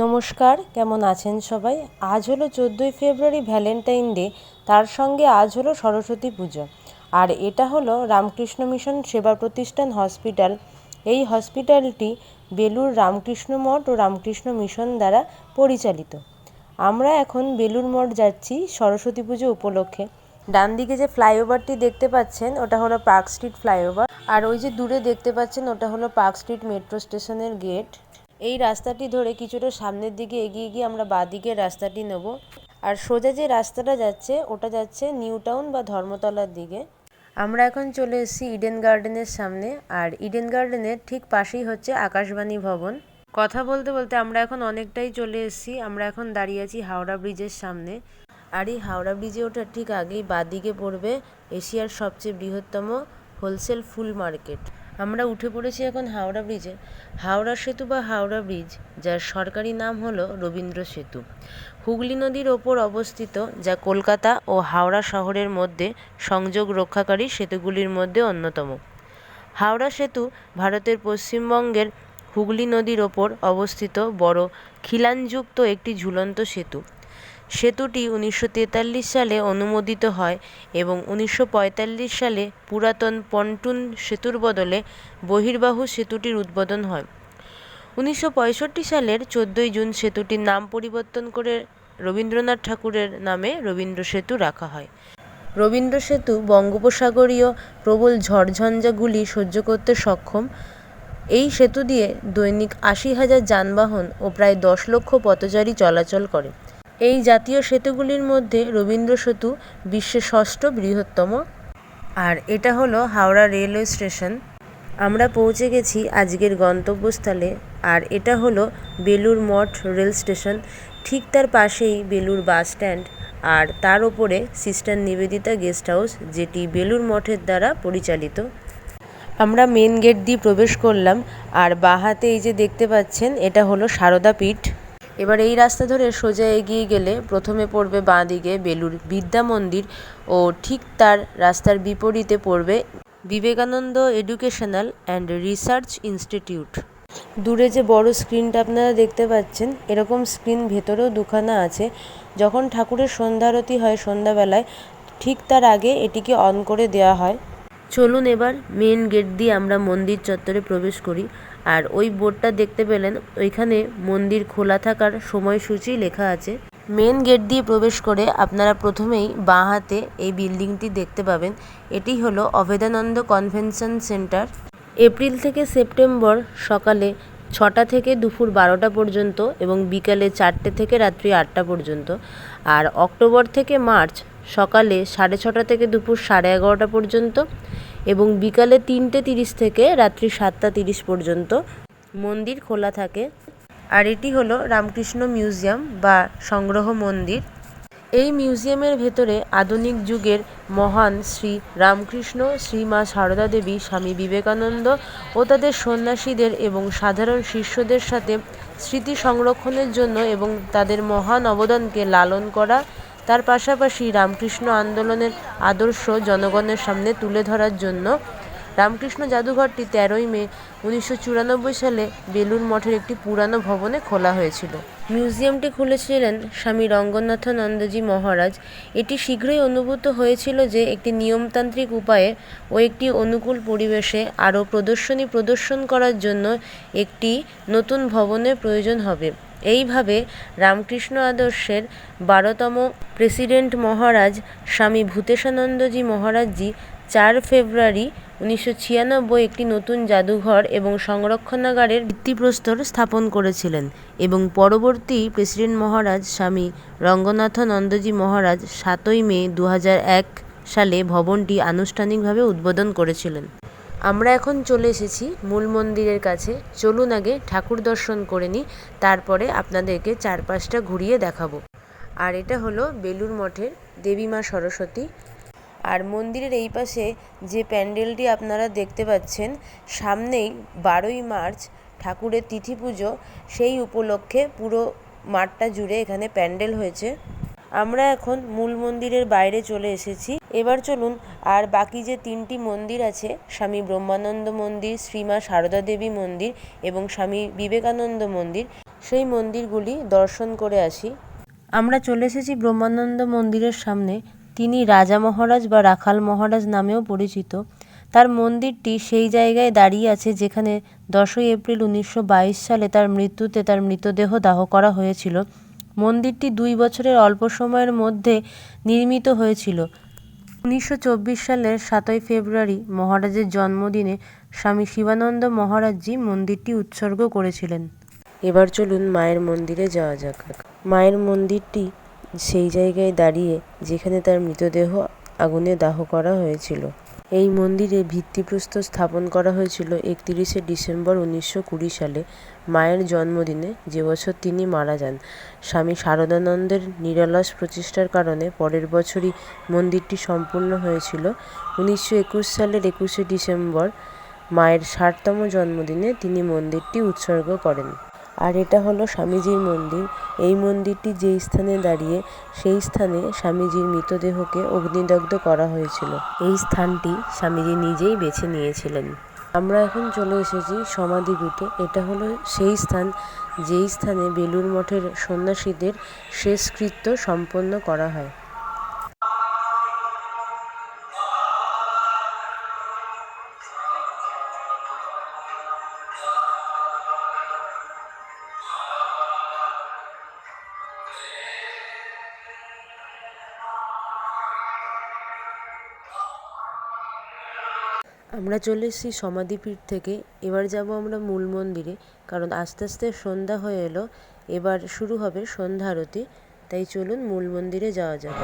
নমস্কার, কেমন আছেন সবাই? আজ হলো চোদ্দোই ফেব্রুয়ারি ভ্যালেন্টাইন ডে, তার সঙ্গে আজ হলো সরস্বতী পুজো। আর এটা হলো রামকৃষ্ণ মিশন সেবা প্রতিষ্ঠান হসপিটাল। এই হসপিটালটি বেলুর রামকৃষ্ণ মঠ ও রামকৃষ্ণ মিশন দ্বারা পরিচালিত। আমরা এখন বেলুর মঠ যাচ্ছি সরস্বতী পুজো উপলক্ষে। ডান দিকে যে ফ্লাইওভারটি দেখতে পাচ্ছেন, ওটা হলো পার্ক স্ট্রিট ফ্লাইওভার। আর ওই যে দূরে দেখতে পাচ্ছেন, ওটা হলো পার্ক স্ট্রিট মেট্রো স্টেশনের গেট। এই রাস্তাটি ধরে কিছুটা সামনের দিকে এগিয়ে গিয়ে আমরা বাঁদিকের রাস্তাটি নেব। আর সোজা যে রাস্তাটা যাচ্ছে, ওটা যাচ্ছে নিউ টাউন বা ধর্মতলার দিকে। আমরা এখন চলে এসেছি ইডেন গার্ডেনের সামনে। আর ইডেন গার্ডেনের ঠিক পাশেই হচ্ছে আকাশবাণী ভবন। কথা বলতে বলতে আমরা এখন অনেকটাই চলে এসেছি। আমরা এখন দাঁড়িয়ে আছি হাওড়া ব্রিজের সামনে। আর এই হাওড়া ব্রিজে ওঠার ঠিক আগেই বাঁদিকে পড়বে এশিয়ার সবচেয়ে বৃহত্তম হোলসেল ফুল মার্কেট। আমরা উঠে পড়েছি এখন হাওড়া ব্রিজে হাওড়া সেতু বা হাওড়া ব্রিজ যার সরকারি নাম হলো রবীন্দ্র সেতু। হুগলি নদীর ওপর অবস্থিত, যা কলকাতা ও হাওড়া শহরের মধ্যে সংযোগ রক্ষাকারী সেতুগুলির মধ্যে অন্যতম। হাওড়া সেতু ভারতের পশ্চিমবঙ্গের হুগলি নদীর ওপর অবস্থিত বড় খিলানযুক্ত একটি ঝুলন্ত সেতু। সেতুটি উনিশশো তেতাল্লিশ সালে অনুমোদিত হয় এবং উনিশশো পঁয়তাল্লিশ সালে পুরাতন পন্টুন সেতুর বদলে বহির্বাহু সেতুটির উদ্বোধন হয়। উনিশশো পঁয়ষট্টি সালের চোদ্দোই জুন সেতুটির নাম পরিবর্তন করে রবীন্দ্রনাথ ঠাকুরের নামে রবীন্দ্র সেতু রাখা হয়। রবীন্দ্র সেতু বঙ্গোপসাগরীয় প্রবল ঝড়ঝঞ্ঝাগুলি সহ্য করতে সক্ষম। এই সেতু দিয়ে দৈনিক আশি হাজার যানবাহন ও প্রায় দশ লক্ষ পথচারী চলাচল করে। এই জাতীয় সেতুগুলির মধ্যে রবীন্দ্র সেতু বিশ্বের ষষ্ঠ বৃহত্তম। আর এটা হলো হাওড়া রেলওয়ে স্টেশন। আমরা পৌঁছে গেছি আজকের গন্তব্যস্থলে। আর এটা হলো বেলুর মঠ রেল স্টেশন। ঠিক তার পাশেই বেলুর বাস স্ট্যান্ড। আর তার ওপরে সিস্টার নিবেদিতা গেস্ট হাউস, যেটি বেলুর মঠের দ্বারা পরিচালিত। আমরা মেন গেট দিয়ে প্রবেশ করলাম। আর বাঁ হাতে এই যে দেখতে পাচ্ছেন, এটা হলো সারদা পীঠ। এবার এই রাস্তা ধরে সোজা এগিয়ে গেলে প্রথমে পড়বে বাঁ দিকে বেলুর বিদ্যা মন্দির ও ঠিক তার রাস্তার বিপরীতে পড়বে Vivekananda educational and research institute. দূরে যে বড় স্ক্রিনটা আপনারা দেখতে পাচ্ছেন, এরকম স্ক্রিন ভেতরেও দুখানা আছে। যখন ঠাকুরের সন্ধ্যারতি হয় সন্ধ্যাবেলায়, ঠিক তার আগে এটিকে অন করে দেওয়া হয়। চলুন এবার মেন গেট দিয়ে আমরা মন্দির চত্বরে প্রবেশ করি। আর ওই বোর্ডটা দেখতে পেলেন, ওইখানে মন্দির খোলা থাকার সময়সূচি লেখা আছে। মেন গেট দিয়ে প্রবেশ করে আপনারা প্রথমেই বাঁ হাতে এই বিল্ডিংটি দেখতে পাবেন। এটি হলো অভেদানন্দ কনভেনশন সেন্টার। এপ্রিল থেকে সেপ্টেম্বর সকালে ছটা থেকে দুপুর বারোটা পর্যন্ত এবং বিকালে চারটে থেকে রাত্রি আটটা পর্যন্ত। আর অক্টোবর থেকে মার্চ সকালে সাড়ে ছটা থেকে দুপুর সাড়ে এগারোটা পর্যন্ত। এবং বিকালে তিনটে তিরিশ থেকে রাত্রি সাতটা তিরিশ পর্যন্ত মন্দির খোলা থাকে। আর এটি হলো রামকৃষ্ণ মিউজিয়াম বা সংগ্রহ মন্দির। এই মিউজিয়ামের ভেতরে আধুনিক যুগের মহান শ্রী রামকৃষ্ণ, শ্রী মা সারদা দেবী, স্বামী বিবেকানন্দ ও তাদের সন্ন্যাসীদের এবং সাধারণ শিষ্যদের সাথে স্মৃতি সংরক্ষণের জন্য এবং তাদের মহান অবদানকে লালন করা তার পাশাপাশি রামকৃষ্ণ আন্দোলনের আদর্শ জনগণের সামনে তুলে ধরার জন্য রামকৃষ্ণ জাদুঘরটি তেরোই মে উনিশশো চুরানব্বই সালে বেলুর মঠের একটি পুরানো ভবনে খোলা হয়েছিল। মিউজিয়ামটি খুলেছিলেন স্বামী রঙ্গনাথানন্দজি মহারাজ। এটি শীঘ্রই অনুভূত হয়েছিল যে একটি নিয়মতান্ত্রিক উপায়ে ও একটি অনুকূল পরিবেশে আরও প্রদর্শনী প্রদর্শন করার জন্য একটি নতুন ভবনের প্রয়োজন হবে। এইভাবে রামকৃষ্ণ আদর্শের বারোতম প্রেসিডেন্ট মহারাজ স্বামী ভূতেশানন্দজি মহারাজজি চার ফেব্রুয়ারি উনিশশো ছিয়ানব্বই একটি নতুন জাদুঘর এবং সংরক্ষণাগারের ভিত্তিপ্রস্তর স্থাপন করেছিলেন এবং পরবর্তী প্রেসিডেন্ট মহারাজ স্বামী রঙ্গনাথনন্দজি মহারাজ সাতই মে দু এক সালে ভবনটি আনুষ্ঠানিকভাবে উদ্বোধন করেছিলেন। আমরা এখন চলে এসেছি মূল মন্দিরের কাছে। চলুন আগে ঠাকুর দর্শন করে নিই, তারপরে আপনাদেরকে চারপাশটা ঘুরিয়ে দেখাবো। আর এটা হলো বেলুর মঠের দেবী মা সরস্বতী। আর মন্দিরের এই পাশে যে প্যান্ডেলটি আপনারা দেখতে পাচ্ছেন, সামনেই বারোই মার্চ ঠাকুরের তিথি পুজো। সেই উপলক্ষে পুরো মাঠটা জুড়ে এখানে প্যান্ডেল হয়েছে। আমরা এখন মূল মন্দিরের বাইরে চলে এসেছি। এবার চলুন, আর বাকি যে তিনটি মন্দির আছে, স্বামী ব্রহ্মানন্দ মন্দির, শ্রীমা সারদা দেবী মন্দির এবং স্বামী বিবেকানন্দ মন্দির, সেই মন্দিরগুলি দর্শন করে আসি। আমরা চলে এসেছি ব্রহ্মানন্দ মন্দিরের সামনে। তিনি রাজা মহারাজ বা রাখাল মহারাজ নামেও পরিচিত। তার মন্দিরটি সেই জায়গায় দাঁড়িয়ে আছে যেখানে দশই এপ্রিল উনিশশো বাইশ সালে তার মৃত্যুতে তার মৃতদেহ দাহ করা হয়েছিল। মন্দিরটি দুই বছরের অল্প সময়ের মধ্যে নির্মিত হয়েছিল। উনিশশো চব্বিশ সালের সাতই ফেব্রুয়ারি মহারাজের জন্মদিনে স্বামী শিবানন্দ মহারাজজি মন্দিরটি উৎসর্গ করেছিলেন। এবার চলুন মায়ের মন্দিরে যাওয়া যাক। মায়ের মন্দিরটি সেই জায়গায় দাঁড়িয়ে যেখানে তার মৃতদেহ আগুনে দাহ করা হয়েছিল। এই মন্দিরে ভিত্তিপ্রস্তর স্থাপন করা হয়েছিল একতিরিশে ডিসেম্বর উনিশশো কুড়ি সালে। মায়ের জন্মদিনে যে বছর তিনি মারা যান, স্বামী শারদানন্দের নিরালস প্রচেষ্টার কারণে পরের বছরই মন্দিরটি সম্পূর্ণ হয়েছিল। উনিশশো একুশ সালের একুশে ডিসেম্বর মায়ের ষাটতম জন্মদিনে তিনি মন্দিরটি উৎসর্গ করেন। আর এটা হলো স্বামীজির মন্দির। এই মন্দিরটি যেই স্থানে দাঁড়িয়ে, সেই স্থানে স্বামীজির মৃতদেহকে অগ্নিদগ্ধ করা হয়েছিল। এই স্থানটি স্বামীজি নিজেই বেছে নিয়েছিলেন। আমরা এখন চলে এসেছি সমাধিপীঠে এটা হলো সেই স্থান, যেই স্থানে বেলুড় মঠের সন্ন্যাসীদের শেষকৃত্য সম্পন্ন করা হয়। আমরা চলে এসেছি সমাধিপীঠ থেকে। এবার যাব আমরা মূল মন্দিরে, কারণ আস্তে আস্তে সন্ধ্যা হয়ে এলো। এবার শুরু হবে সন্ধ্যা আরতি, তাই চলুন মূল মন্দিরে যাওয়া যাক।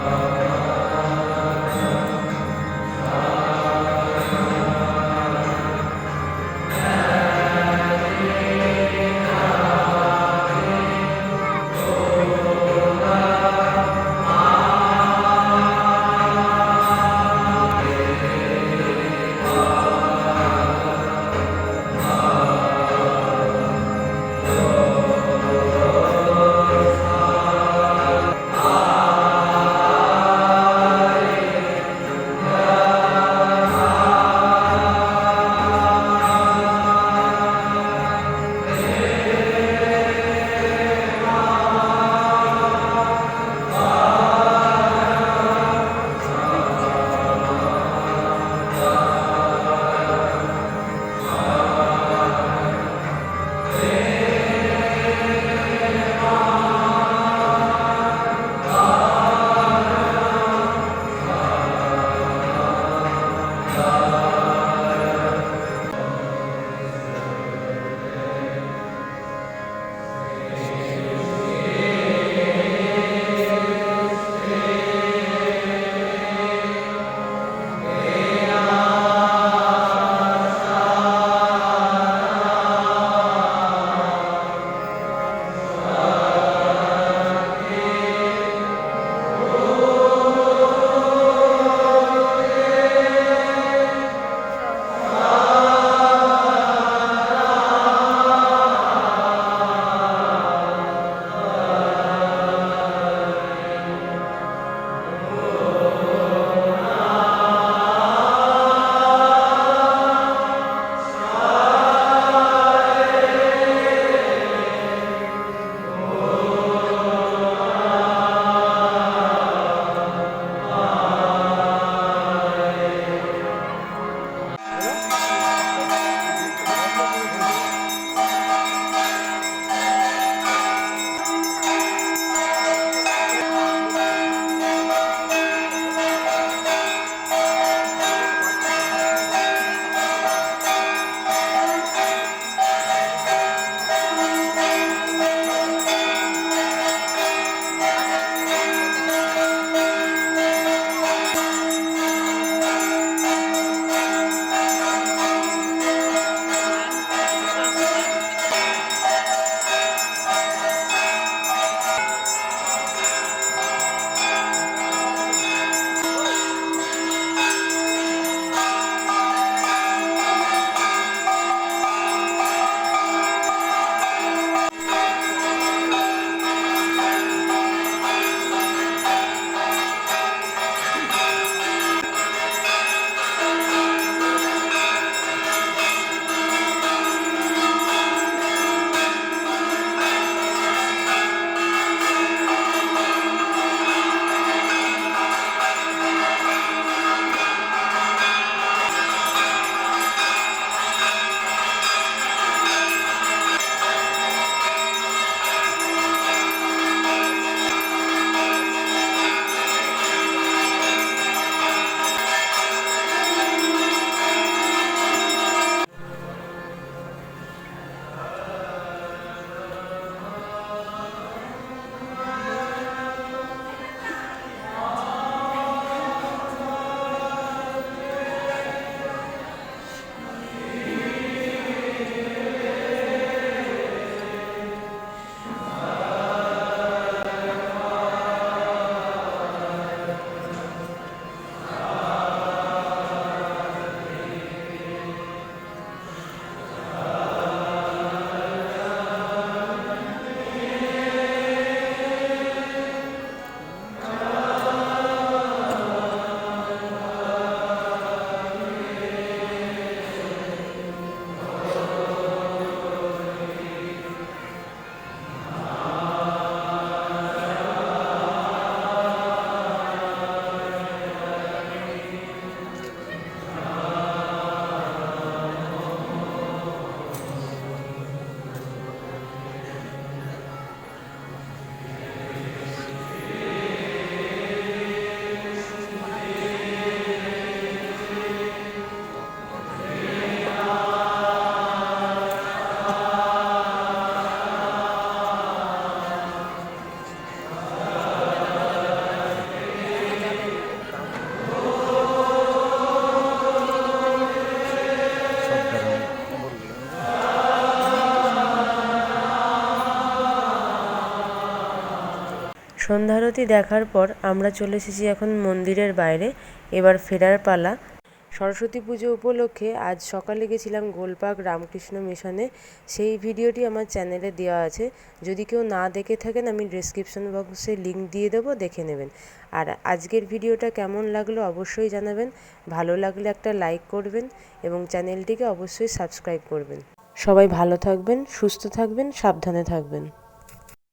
সন্ধ্যারতি দেখার পর আমরা চলে এসেছি এখন মন্দিরের বাইরে, এবার ফেরার পালা। সরস্বতী পুজো উপলক্ষে আজ সকালে গেছিলাম গোলপাক রামকৃষ্ণ মিশনে। সেই ভিডিওটি আমার চ্যানেলে দেওয়া আছে। যদি কেউ না দেখে থাকেন, আমি ডিসক্রিপশন বক্সে লিংক দিয়ে দেবো, দেখে নেবেন। আর আজকের ভিডিওটা কেমন লাগল অবশ্যই জানাবেন। ভালো লাগলে একটা লাইক করবেন এবং চ্যানেলটিকে অবশ্যই সাবস্ক্রাইব করবেন। সবাই ভালো থাকবেন, সুস্থ থাকবেন, সাবধানে থাকবেন।